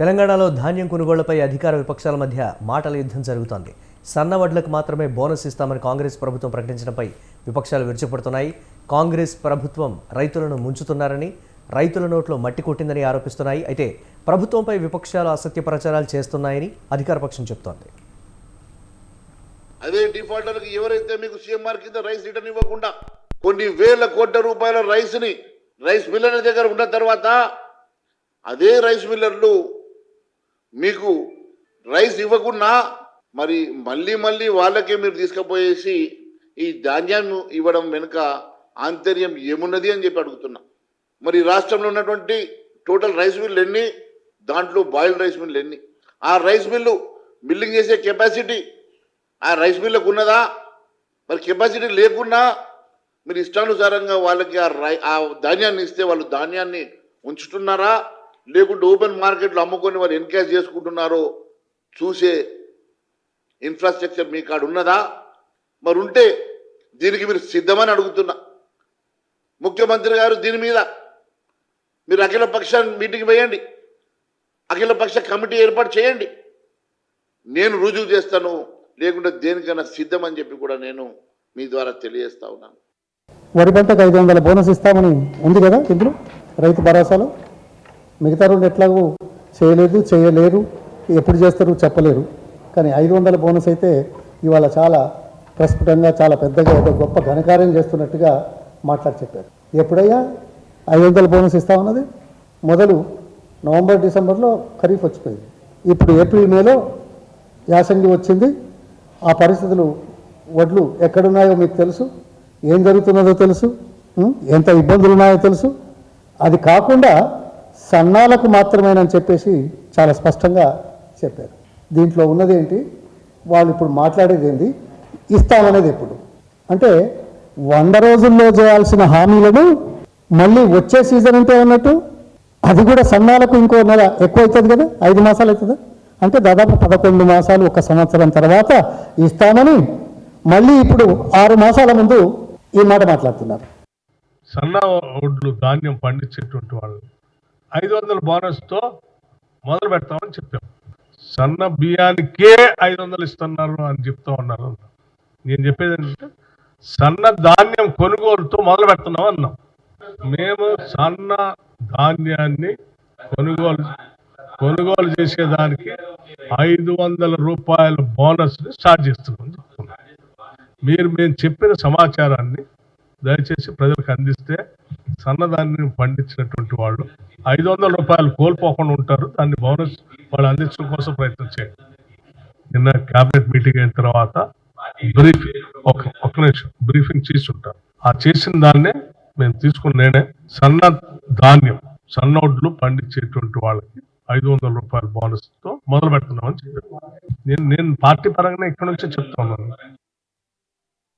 తెలంగాణలో ధాన్యం కొనుగోళ్ళపై అధికార విపక్షాల మధ్య మాటల యుద్ధం జరుగుతోంది. సన్న వడ్లకు మాత్రమే బోనస్ ఇస్తామని కాంగ్రెస్ ప్రభుత్వం ప్రకటించడంపై విపక్షాలు విరుచుపడుతున్నాయి కాంగ్రెస్ ప్రభుత్వం రైతులను ముంచుతున్నారని రైతుల నోట్లో మట్టి కొట్టిందని ఆరోపిస్తున్నాయి. అయితే ప్రభుత్వంపై విపక్షాలు అసత్య ప్రచారాలు చేస్తున్నాయని అధికార పక్షం చెబుతోంది అదే డిఫాల్టర్కి ఎవరైతే మీకు సీఎంఆర్ కింద రైస్ రిటర్న్ ఇవ్వకుండా కొన్ని వేల కోట్ల రూపాయల రైస్ని రైస్ మిల్లర్ల దగ్గర ఉన్న తర్వాత అదే రైస్ మిల్లర్లు మీకు రైస్ ఇవ్వకుండా మరి మళ్ళీ మళ్ళీ వాళ్ళకే మీరు తీసుకుపోయేసి ఈ ధాన్యాన్ని ఇవ్వడం వెనుక ఆంతర్యం ఏమున్నది అని చెప్పి అడుగుతున్నా. మరి రాష్ట్రంలో ఉన్నటువంటి టోటల్ రైస్ మిల్లు ఎన్ని? దాంట్లో బాయిల్డ్ రైస్ మిల్లు ఎన్ని? ఆ రైస్ మిల్లు మిల్లింగ్ చేసే కెపాసిటీ ఆ రైస్ మిల్లకు ఉన్నదా? మరి కెపాసిటీ లేకున్నా మీరు ఇష్టానుసారంగా వాళ్ళకి ఆ రై ఆ ధాన్యాన్ని ఇస్తే వాళ్ళు ధాన్యాన్ని ఉంచుతున్నారా? లేకుంటే ఓపెన్ మార్కెట్లో అమ్ముకొని వారు ఎన్కేజ్ చేసుకుంటున్నారో చూసే ఇన్ఫ్రాస్ట్రక్చర్ మీ కాడ ఉన్నదా? మరి ఉంటే దీనికి మీరు సిద్ధమని అడుగుతున్నా. ముఖ్యమంత్రి గారు దీని మీద మీరు అఖిల పక్ష మీటింగ్ వేయండి. అఖిల పక్ష కమిటీ ఏర్పాటు చేయండి. నేను రుజువు చేస్తాను. లేకుంటే దేనికైనా సిద్ధం అని చెప్పి కూడా నేను మీ ద్వారా తెలియజేస్తా ఉన్నాను. వరి పంటకు ఐదు వందల బోనస్ ఇస్తామని ఉంది కదా ఇందులో? రైతు భరోసాలో? మిగతా రెండు ఎట్లాగో చేయలేదు చేయలేరు ఎప్పుడు చేస్తారు చెప్పలేరు. కానీ ఐదు వందల బోనస్ అయితే ఇవాళ చాలా ప్రస్ఫుటంగా చాలా పెద్దగా ఏదో గొప్ప ఘనకార్యం చేస్తున్నట్టుగా మాట్లాడి చెప్పారు. ఎప్పుడయ్యా? ఐదు వందల బోనస్ ఇస్తామన్నది? మొదలు నవంబర్ డిసెంబర్లో ఖరీఫ్ వచ్చిపోయింది. ఇప్పుడు ఏప్రిల్ మేలో యాసంగి వచ్చింది. ఆ పరిస్థితులు వడ్లు ఎక్కడున్నాయో మీకు తెలుసు. ఏం జరుగుతున్నదో తెలుసు. ఎంత ఇబ్బందులు ఉన్నాయో తెలుసు. అది కాకుండా సన్నాలకు మాత్రమేనని చెప్పేసి చాలా స్పష్టంగా చెప్పారు. దీంట్లో ఉన్నది ఏంటి? వాళ్ళు ఇప్పుడు మాట్లాడేది ఏంటి ఇస్తామనేది ఎప్పుడు? అంటే వంద రోజుల్లో చేయాల్సిన హామీలను మళ్ళీ వచ్చే సీజన్ అంటే ఉన్నట్టు అది కూడా సన్నాలకు ఇంకో నెల ఎక్కువ అవుతుంది కదా? ఐదు మాసాలు అవుతుందా అంటే దాదాపు పదకొండు మాసాలు ఒక సంవత్సరం తర్వాత ఇస్తామని మళ్ళీ ఇప్పుడు ఆరు మాసాల ముందు ఈ మాట మాట్లాడుతున్నారు. సన్న ఒడ్లు ధాన్యం పండించేటువంటి వాళ్ళు ఐదు వందల బోనస్తో మొదలు పెడతామని చెప్పాం. సన్న బియ్యానికే ఐదు వందలు ఇస్తున్నారు అని చెప్తా ఉన్నారు. నేను చెప్పేది ఏంటంటే సన్న ధాన్యం కొనుగోలుతో మొదలు పెడుతున్నాం అన్నాం. మేము సన్న ధాన్యాన్ని కొనుగోలు కొనుగోలు చేసేదానికి ఐదు వందల రూపాయల బోనస్ని స్టార్ట్ చేస్తున్నాం చెప్తున్నాం. మీరు మేము చెప్పిన సమాచారాన్ని దయచేసి ప్రజలకు అందిస్తే సన్నదాన్ని పండించినటువంటి వాళ్ళు ఐదు వందల రూపాయలు కోల్పోకుండా ఉంటారు. దాన్ని బోనస్ వాళ్ళు అందించడం కోసం ప్రయత్నం చేయండి. నిన్న క్యాబినెట్ మీటింగ్ అయిన తర్వాత బ్రీఫింగ్ ఒక ఒక నిమిషం బ్రీఫింగ్ చేసి ఉంటారు. ఆ చేసిన దాన్నే మేము తీసుకున్న నేనే సన్న ధాన్యం సన్నోడ్లు పండించేటువంటి వాళ్ళకి ఐదు వందల రూపాయల బోనస్తో మొదలు పెడుతున్నామని చెప్పారు. నేను నేను పార్టీ పరంగానే ఇక్కడ నుంచే చెప్తున్నాను